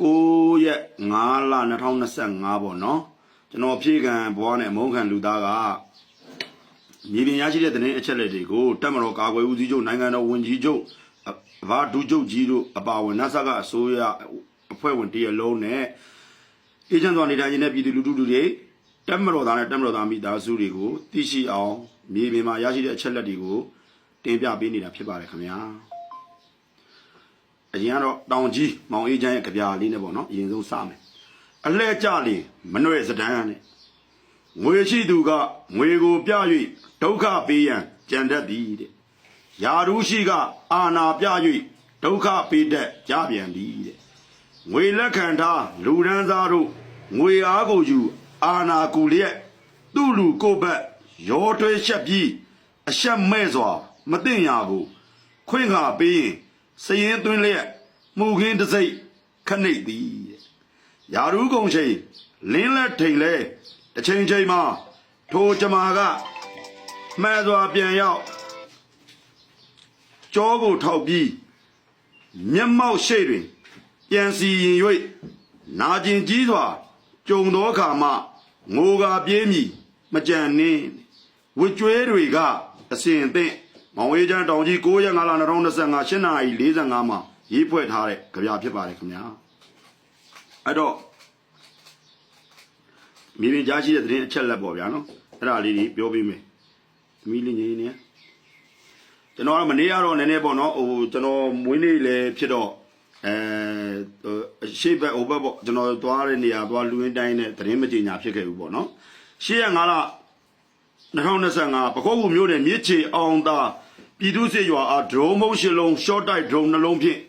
9ရက်5လ2025ပေါ့နော်ကျွန်တော်ဖြည့်ခံဘွားနဲ့အမုန်းခံလူသားကမြေပြင်ရရှိတဲ့သတင်းအချက်အလက်တွေကိုတက်မတော်ကာကွယ်ဦးစီးချုပ်နိုင်ငံတော်ဝန်ကြီးချုပ်အဘာဒုချုပ်ကြီးတို့အပါအဝင် NASA ကအစိုးရအဖွဲ့ဝင်တရလုံးနဲ့အေဂျင့်တော်နေထိုင်နေတဲ့ပြည်သူလူထုတွေတက်မတော်သားနဲ့တက်မတော်သားမိသားစုတွေကိုသိရှိအောင်မြေပြင်မှာရရှိတဲ့အချက်အလက်တွေကိုတင်ပြပေးနေတာဖြစ်ပါတယ်ခင်ဗျာ အရင်ကတော့တောင်ကြီးမောင်အေးချမ်းရဲ့ကြပြာလေးနဲ့ပေါ့နော်အရင်ဆုံးစမယ်အလှဲ့ကြလေမနှွဲ့စဒန်းနဲ့ငွေရှိသူကငွေကိုပြ၍ဒုက္ခပေးရန်ကြံတတ်သည်တဲ့ယာရုရှိကအာနာပြ၍ဒုက္ခပေးတတ်ကြပြန်သည်တဲ့ငွေလက်ခံထားလူရန်သားတို့ငွေအားကိုယူအာနာကူလျက်သူ့လူကိုယ့်ဘက်ရောထွေးချက်ပြီးအဆက်မဲ့စွာ မသိညာကိုခွင့်ခါပေးရင် စရင်သွင်းလျက်မှုခင်းတစ်စိတ်ခဏိတ်သည်တဲ့ယာရုကုံချိန်လင်းလက်ထိန်လဲတစ်ချိန်ချိန်မှာထိုကြမာကမှန်စွာပြန်ရောက်ကြောကိုထောက်ပြီးမျက်မှောက်ရှိတွင် ပြန်စီရင်၍နာကျင်ကြီးစွာကြုံသောအခါမှငိုကာပြေးမိမကြံနှင်းဝကြွဲတွေကအစဉ်အသင့် မောင်ဝေးချမ်းတောင်ကြီး9ရက်5လ2025 8နာရီ45မှာရေးဖွဲ့ထားတဲ့ကြပြဖြစ်ပါတယ်ခင်ဗျာအဲ့တော့မိရင်ကြားရှိတဲ့သတင်းအချက်လက်ပေါ့ဗျာနော်အဲ့ဒါလေးကြီးပြောပေးမယ်သမီးလေးငင်းနေကျွန်တော်ကမနေ့ကတော့နည်းနည်းပေါ့နော်ဟိုကျွန်တော်မွေးနေ့လည်းဖြစ်တော့အဲအရှိဘက်ဟိုဘက်ပေါ့ကျွန်တော်သွားတဲ့နေရာသွားလူရင်းတိုင်းနဲ့သတင်းမကြေညာဖြစ်ခဲ့ဘူးပေါ့နော်ရှေ့ရငါလား2025ပကောက်ကူမျိုးနဲ့မြစ်ချေအောင်သာ ပြည်သူစစ်ရွာအားဒရုန်းမုံရှစ်လုံး short တိုက်ဒရုန်းနှလုံးဖြင့်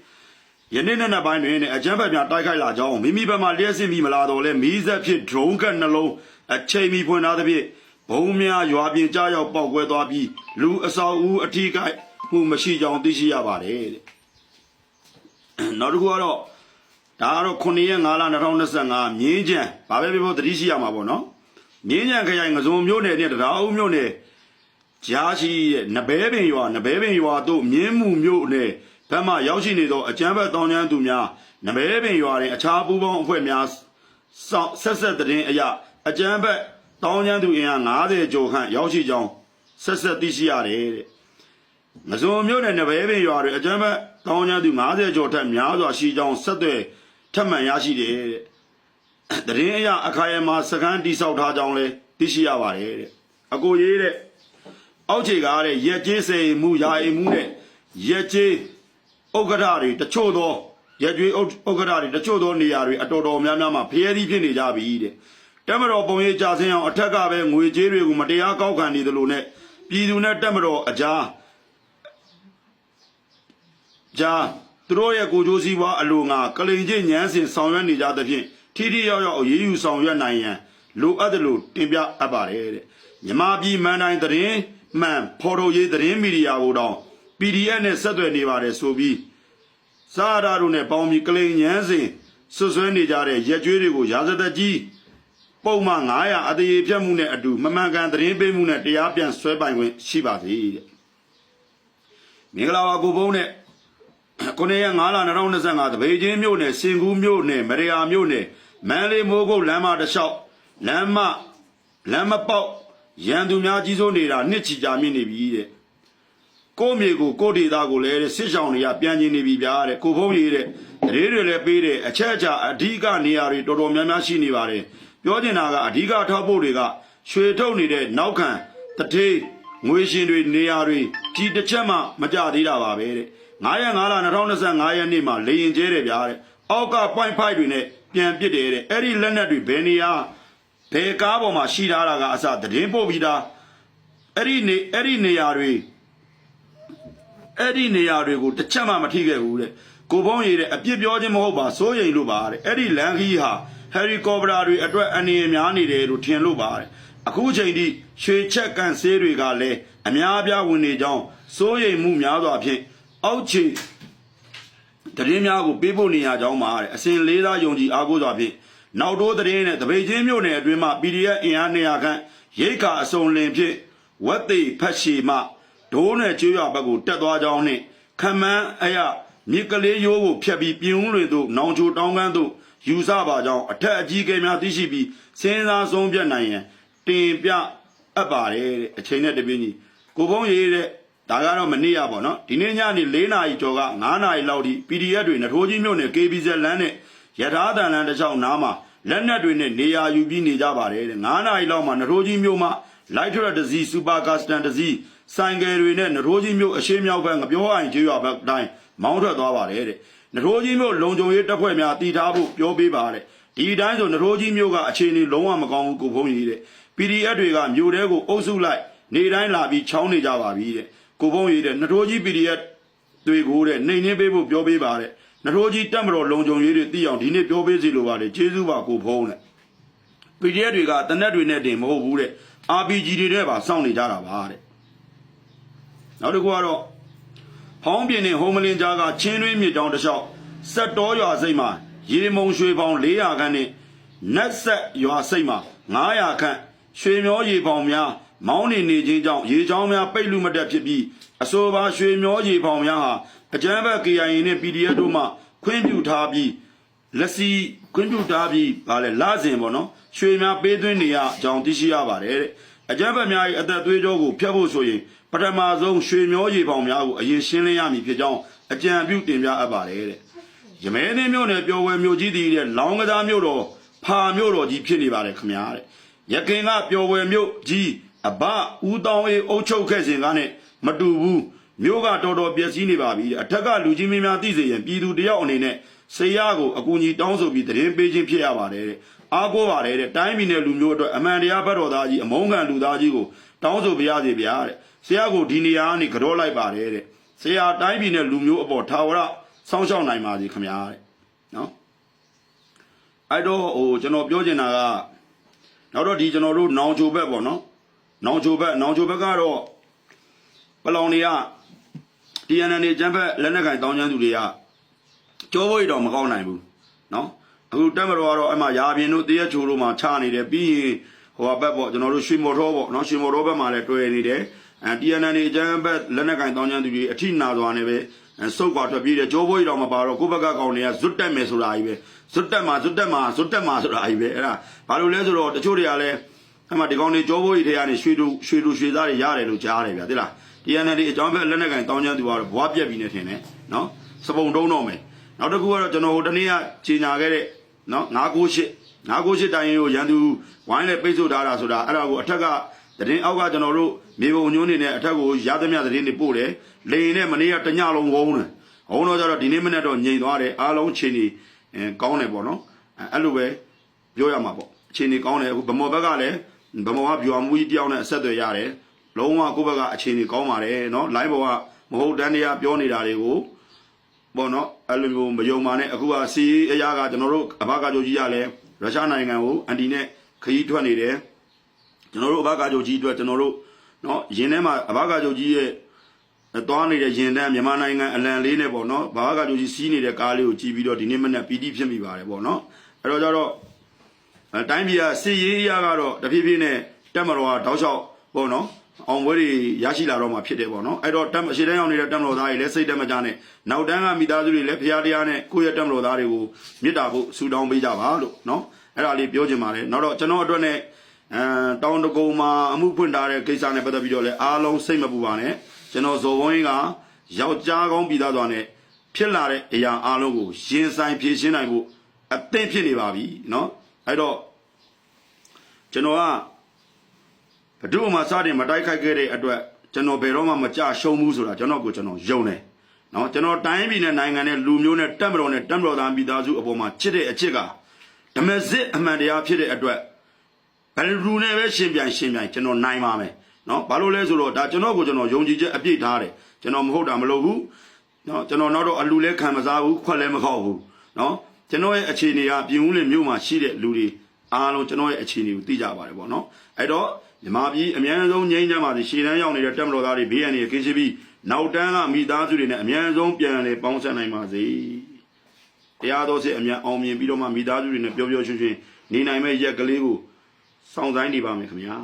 ယနေ့နေ့နဲ့ပိုင်းတွင်အကြမ်းဖက်များတိုက်ခိုက်လာကြောင်းမိမိဘက်မှလျှက်စစ်မိမလာတော့လဲမီးဆက်ဖြစ်ဒရုန်းကနှလုံးအချိန်မီဖွင့်ထားသဖြင့်ဘုံများရွာပြင်ကြားရောက်ပောက်ကွဲသွားပြီးလူအဆောက်အဦအထိကိုက်မှုမရှိကြောင်းသိရှိရပါတယ်တဲ့နောက်တစ်ခုကတော့ဒါကတော့9ရက်5လ2025မြင်းကြံဘာပဲပြောသတိရှိရမှာပေါ့နော်မြင်းညံခရိုင်ငစုံမြို့နယ်နဲ့တရားအုပ်မြို့နယ် ကြားရှိတဲ့နဘဲပင်ရွာနဘဲပင်ရွာတို့မြင်းမှုမြို့နယ်ဘက်မှရောက်ရှိနေသောအကြမ်းဖက်တောင်းကျမ်းသူများနဘဲပင်ရွာတွင်အခြားပူးပေါင်းအဖွဲ့များစောင့်ဆက်ဆက်တည်င်းအရာအကြမ်းဖက်တောင်းကျမ်းသူအင်အား90ကျော်ခန့်ရောက်ရှိကြောင်းဆက်ဆက်သိရှိရတယ်တဲ့ငစုံမြို့နယ်နဘဲပင်ရွာတွင်အကြမ်းဖက်တောင်းကျမ်းသူ90ကျော်ထက်များစွာရှိကြောင်းဆက်သွယ်ထပ်မံရရှိတယ်တဲ့တရင်အရအခါရမှာစကန်းတိဆောက်ထားကြောင်းလဲသိရှိရပါတယ်တဲ့အကိုရေးတဲ့ အောက်ခြေကားတဲ့ရက်ကျေးစေမှုယာအိမ်မှုနဲ့ရက်ကျေးဥက္ကဋ္ဌတွေတချို့သောရက်ကျွေးဥက္ကဋ္ဌတွေတချို့သောနေရာတွေအတော်တော်များများမှာဖျဲသီးဖြစ်နေကြပြီတဲ့တက်မတော်ပုံရိပ်ကြဆင်းအောင်အထက်ကပဲငွေကြေးတွေကိုမတရားကောက်ခံနေသလိုနဲ့ပြည်သူနဲ့တက်မတော်အကြားဂျာသူတို့ရဲ့ကိုကြိုးစည်းဝါအလိုငါကလိန်ချင်းညမ်းစင်ဆောင်ရွက်နေကြသဖြင့်ထိထိရောက်ရောက်အရေးယူဆောင်ရွက်နိုင်ရန်လိုအပ်တယ်လို့တင်ပြအပ်ပါတယ်တဲ့မြမပြည်မန်တိုင်းသတင်း မှန်ဖော်ထုတ်ရေးသတင်းမီဒီယာကိုတော့ PDF နဲ့ဆက်သွယ်နေပါတယ်ဆိုပြီးစာရာတို့နဲ့ပေါင်းပြီးကလိန်ညမ်းစင်ဆွဆွဲနေကြတဲ့ရက်ကျွေးတွေကိုရာဇသက်ကြီးပုံမှန်900အတရေပြတ်မှုနဲ့အတူမမှန်ကန်သတင်းပေးမှုနဲ့တရားပြန်ဆွဲပိုင်ခွင့်ရှိပါသေးတဲ့မင်္ဂလာပါကိုဘုန်းနဲ့ခုနှစ်ရက်9လ2025တပေချင်းမြို့နယ်စင်ကူးမြို့နယ်မရယာမြို့နယ်မန်းလေးမိုးကုတ်လမ်းမတစ်လျှောက်လမ်းမလမ်းမပေါက် ရန်သူများကြီးစိုးနေတာနှစ်ချီကြာမြင့်နေပြီတဲ့ကိုယ့်မြေကိုကိုယ့်ဒေသကိုလည်းစစ်ဆောင်တွေကပြန်ကျင်နေပြီဗျာတဲ့ကိုဖုံးကြီးတဲ့တရေတွေလည်းပေးတယ်အချက်အချာအဓိကနေရာတွေတော်တော်များများရှိနေပါတယ်ပြောချင်တာကအဓိကထောက်ဖို့တွေကရွှေထုတ်နေတဲ့နောက်ခံတထေးငွေရှင်တွေနေရာတွေဒီတစ်ချက်မှမကြသေးတာပါပဲတဲ့9ရက်5လ2025ရက်နေ့မှာလေရင်ကျဲတယ်ဗျာတဲ့အောက်က point 5တွေနဲ့ပြန်ပစ်တယ်တဲ့အဲ့ဒီလက်နက်တွေဘယ်နေရာ ဘယ်ကားပေါ်မှာရှိထားတာကအစသတင်းပို့ပြီးသားအဲ့ဒီနေအဲ့ဒီနေရာတွေအဲ့ဒီနေရာတွေကိုတစ်ချက်မှမထိခဲ့ဘူးတဲ့ကိုဖုံးရည်တဲ့အပြစ်ပြောခြင်းမဟုတ်ပါစိုးရိမ်လို့ပါတဲ့အဲ့ဒီလန်ခီဟာဟယ်ရီကော်ပတာတွေအတွက်အနေအများနေတယ်လို့ထင်လို့ပါတဲ့အခုချိန်ထိရွှေချက်ကန်ဆေးတွေကလည်းအများအပြားဝင်နေကြောင်းစိုးရိမ်မှုများစွာဖြင့်အောက်ခြေတရင်များကိုပေးဖို့နေရကြောင်းပါတဲ့အစဉ်လေးသားယုံကြည်အားကိုးစွာဖြင့် နောက်တိုးတရင်နဲ့တပိတ်ချင်းမြို့နယ်အတွင်းမှ PDF အင်အား200ခန့်ရိတ်ခါအစုံလင်ဖြင့်ဝက်သိဖက်ရှီမှဒိုးနယ်ကျွေးရဘက်ကိုတက်သွားကြောင်းနှင့်ခမန်းအယမြစ်ကလေးရိုးကိုဖြတ်ပြီးပြင်းဦးလွင်သို့နောင်ချိုတောင်းကန်းသို့ယူဆပါကြောင်းအထက်အကြီးအကဲများသိရှိပြီးစဉ်းစားဆုံးဖြတ်နိုင်ရန်တင်ပြအပ်ပါတယ်တဲ့အချိန်နဲ့တပြင်းကြီးကိုဖုံးရေးတဲ့ဒါကတော့မနေ့ရပါတော့ဒီနေ့ညနေ၄နာရီကျော်က9နာရီလောက်ထိ PDF တွေနထိုးကြီးမြို့နယ် KBZ လမ်းနဲ့ ရထားတန်လမ်းတစ်ချောင်းနားမှာလက်နက်တွေနဲ့နေရာယူပြီးနေကြပါတယ်တဲ့9နာရီလောက်မှာနထိုးကြီးမြို့မှာလိုက်ထရက်တစီစူပါကာစတန်တစီဆိုင်ကယ်တွေနဲ့နထိုးကြီးမြို့အရှိမြောက်ဘက်ငပြောအိုင်ကျေးရွာဘက်တိုင်းမောင်းထွက်သွားပါတယ်တဲ့နထိုးကြီးမြို့လုံခြုံရေးတပ်ဖွဲ့များတည်ထားဖို့ပြောပေးပါတဲ့ဒီတိုင်းဆိုနထိုးကြီးမြို့ကအခြေအနေလုံးဝမကောင်းဘူးကိုဖုံးကြီးတဲ့ PDF တွေကမြို့တဲကိုအုပ်စုလိုက်နေတိုင်းလာပြီးချောင်းနေကြပါပြီတဲ့ကိုဖုံးကြီးတဲ့နထိုးကြီး PDF တွေကိုတဲ့နှိမ်နှင်းပေးဖို့ပြောပေးပါတဲ့ နထိုးကြီးတက်မတော်လုံခြုံရေးတွေသိအောင်ဒီနေ့ပြောပေးစီလိုပါလေကျေးဇူးပါကိုဖုံးတဲ့ PDF တွေကတနက်တွေနဲ့တင်မဟုတ်ဘူးတဲ့ RPG တွေနဲ့ပါစောင့်နေကြတာပါတဲ့နောက်တစ်ခုကတော့ဟောင်းပြင်းနဲ့ဟိုမလင်းကြားကချင်းတွင်းမြစ်တောင်တစ်လျှောက်စက်တော်ရွာစိတ်မှာရေမုံရွှေပေါင်400ခန့်နဲ့နက်ဆက်ရွာစိတ်မှာ900ခန့်ရွှေမျောရေပေါင်များ မောင်းနေနေခြင်းကြောင့်ရေချောင်းများပိတ်လူမတက်ဖြစ်ပြီးအဆိုပါရွှေမျောရေပေါင်များဟာအကြမ်းဖက် KIA နဲ့ PDF တို့မှခွင့်ပြုထားပြီးလက်စီခွင့်ပြုထားပြီးဗာလဲလစဉ်ပေါ့နော်ရွှေများပေးသွင်းနေရအကြောင်းသိရှိရပါတယ်တဲ့အကြမ်းဖက်များ၏အသက်သွေးကြောကိုဖျက်ဖို့ဆိုရင်ပထမဆုံးရွှေမျောရေပေါင်များကိုအရင်ရှင်းလင်းရမည်ဖြစ်ကြောင်းအကြံပြုတင်ပြအပ်ပါတယ်တဲ့ရမဲသိန်းမြို့နယ်ပျော်ဝယ်မြို့ကြီးတည်တဲ့လောင်းကစားမြို့တော်ဖာမြို့တော်ကြီးဖြစ်နေပါတယ်ခမညာတဲ့ရခင်ကပျော်ဝယ်မြို့ကြီး အဘဦးတောင်းအေးအုပ်ချုပ်ခဲ့စဉ်ကနဲ့မတူဘူးမြို့ကတော်တော်ပျက်စီးနေပါပြီတဲ့အထက်ကလူကြီးမင်းများသိစေရင်ပြည်သူတယောက်အနေနဲ့ဆေးရကိုအကူအညီတောင်းဆိုပြီးတရင်ပေးခြင်းဖြစ်ရပါတယ်တဲ့အားကိုးပါတယ်တဲ့တိုင်းပြည်နယ်လူမျိုးအတွက်အမှန်တရားဘတ်တော်သားကြီးအမုန်းခံလူသားကြီးကိုတောင်းဆိုပြရစီဗျာတဲ့ဆရာကိုဒီနေရာကနေကြောလိုက်ပါတယ်တဲ့ဆရာတိုင်းပြည်နယ်လူမျိုးအပေါ်ထာဝရစောင့်ရှောက်နိုင်ပါစေခင်ဗျာတဲ့နော်အဲ့တော့ဟိုကျွန်တော်ပြောချင်တာကနောက်တော့ဒီကျွန်တော်တို့နောင်ချိုဘက်ပေါ့နော် နောင်ချိုဘက်နောင်ချိုဘက်ကတော့ပလောင်တွေက TNN တွေကျန်းဘက်လက်နက်ကင်တောင်းချမ်းသူတွေကကြောဘွေတော့မကောက်နိုင်ဘူးနော်အခုတက်မတော်ကတော့အဲ့မှာရာပြင်းတို့တရက်ချိုတို့မှာချနေတယ်ပြီးရင်ဟိုဘက်ပေါ့ကျွန်တော်တို့ရွှေမော်တော်ပေါ့နော်ရွှေမော်တော်ဘက်မှာလည်းတွေ့နေတယ်အဲ TNN တွေကျန်းဘက်လက်နက်ကင်တောင်းချမ်းသူတွေအထိနာစွာနဲ့ပဲစုပ်ကွာထွက်ပြေးတယ်ကြောဘွေတော့မပါတော့ကိုယ့်ဘက်ကကောင်တွေကဇွတ်တက်မယ်ဆိုတာကြီးပဲဇွတ်တက်မှာဇွတ်တက်မှာဇွတ်တက်မှာဆိုတာကြီးပဲအဲ့ဒါဘာလို့လဲဆိုတော့တချို့တွေကလည်း အဲ့မှာဒီကောင်တွေကြောဘွေတွေထဲကနေရွှေတူရွှေတူရွှေသားတွေရတယ်လို့ကြားတယ်ဗျာသိလား TNL အကြောင်းဖက်လက်နက်ကင်တောင်းကျမ်းသူကတော့ဘွားပြက်ပြီးနေထင်တယ်နော်စပုံတုံးတော့မယ်နောက်တစ်ခုကတော့ကျွန်တော်ဟိုတနေ့ကကြီးညာခဲ့တဲ့နော်998 998တိုင်းရိုရန်သူဝိုင်းနဲ့ပိတ်ဆို့ထားတာဆိုတာအဲ့ဒါကိုအထက်ကတရင်အောက်ကကျွန်တော်တို့မြေပုံညွှန်းနေနဲ့အထက်ကိုရသမျှတရင်တွေပို့တယ်လေရင်နဲ့မနေ့ကတညလုံးဝုန်းတယ်ဝုန်းတော့ကြတော့ဒီနေ့မနေ့တော့ငြိမ်သွားတယ်အားလုံးချိန်နေအဲကောင်းတယ်ပေါ့နော်အဲ့လိုပဲပြောရမှာပေါ့အချိန်နေကောင်းတယ်အခုဗမော်ဘက်ကလည်း ဗမာကဗျော်မှုကြီးတယောက်နဲ့အဆက်အသွယ်ရတယ်လုံးဝကိုယ့်ဘက်ကအခြေအနေကောင်းပါတယ်နော် live ပေါ်ကမဟုတ်တန်းတရားပြောနေတာတွေကိုပေါ့နော်အဲ့လိုမျိုးမယုံပါနဲ့အခုကစီအရာကကျွန်တော်တို့အဘကာဂျိုကြီးကလည်းရုရှားနိုင်ငံကိုအန်တီနဲ့ခရီးထွက်နေတယ်ကျွန်တော်တို့အဘကာဂျိုကြီးအတွက်ကျွန်တော်တို့နော်ယင်ထဲမှာအဘကာဂျိုကြီးရဲ့သွားနေတဲ့ယင်တန်းမြန်မာနိုင်ငံအလံလေးနဲ့ပေါ့နော်ဘာကာဂျိုကြီးစီးနေတဲ့ကားလေးကိုကြည့်ပြီးတော့ဒီနေ့မနေ့ပီတိဖြစ်မိပါတယ်ပေါ့နော်အဲ့တော့ကြတော့ တိုင်းပြည်ကစီရေးအရာကတော့တဖြည်းဖြည်းနဲ့တက်မတော်ကတောက်လျှောက်ပေါ့နော်အောင်ပွဲတွေရရှိလာတော့မှဖြစ်တယ်ပေါ့နော်အဲ့တော့တက်အရှိတန်းရောက်နေတဲ့တက်မတော်သားတွေလည်းစိတ်တက်မကြနဲ့နောက်တန်းကမိသားစုတွေလည်းဖရာတရားနဲ့ကိုယ့်ရဲ့တက်မတော်သားတွေကိုမေတ္တာဖို့ဆုတောင်းပေးကြပါလို့နော်အဲ့ဒါလေးပြောချင်ပါတယ်နောက်တော့ကျွန်တော်အတွက်နဲ့အဲတောင်တကုံမှာအမှုဖွင့်ထားတဲ့ကိစ္စနဲ့ပတ်သက်ပြီးတော့လည်းအားလုံးစိတ်မပူပါနဲ့ကျွန်တော်ဇော်ဝင်းကယောက်ျားကောင်းပြည်သားတော်နဲ့ဖြစ်လာတဲ့အရာအားလုံးကိုရင်ဆိုင်ဖြေရှင်းနိုင်ဖို့အသင့်ဖြစ်နေပါပြီနော် အဲ့တော့ကျွန်တော်ကဘဒုမှစတင်မတိုက်ခိုက်ခဲ့တဲ့အတွက်ကျွန်တော်ဘယ်တော့မှမကြရှုံးဘူးဆိုတာကျွန်တော်ကိုကျွန်တော်ယုံတယ်။နော်ကျွန်တော်တိုင်းပြည်နဲ့နိုင်ငံနဲ့လူမျိုးနဲ့တက်မတော်နဲ့တက်မတော်သားမိသားစုအပေါ်မှာချစ်တဲ့အချစ်ကဓမ္မစစ်အမှန်တရားဖြစ်တဲ့အတွက်ဘယ်လူနဲ့ပဲရှင်ပြန်ရှင်ပြန်ကျွန်တော်နိုင်ပါမယ်။နော်ဘာလို့လဲဆိုတော့ဒါကျွန်တော်ကိုကျွန်တော်ယုံကြည်ချက်အပြည့်ထားတယ်။ကျွန်တော်မဟုတ်တာမလုပ်ဘူး။နော်ကျွန်တော်နောက်တော့အလူလဲခံမစားဘူးခွက်လဲမခောက်ဘူး။နော် ကျွန်တော်ရဲ့အခြေအနေကပြင်ဦးလင်မြို့မှာရှိတဲ့လူတွေအားလုံးကျွန်တော်ရဲ့အခြေအနေကိုသိကြပါတယ်ပေါ့နော်။အဲ့တော့မြမပြည်အများဆုံးငြိမ်းချမ်းပါစေရှည်တန်းရောက်နေတဲ့တက်မတော်သားတွေဘေးရန်တွေကင်းရှင်းပြီးနောက်တန်းကမိသားစုတွေနဲ့အများဆုံးပြန်လည်ပေါင်းဆက်နိုင်ပါစေတရားတော်စစ်အများအောင်မြင်ပြီးတော့မှမိသားစုတွေနဲ့ပျော်ပျော်ရွှင်ရွှင်နေနိုင်မဲ့ရက်ကလေးကိုစောင့်ဆိုင်နေပါမယ်ခင်ဗျာ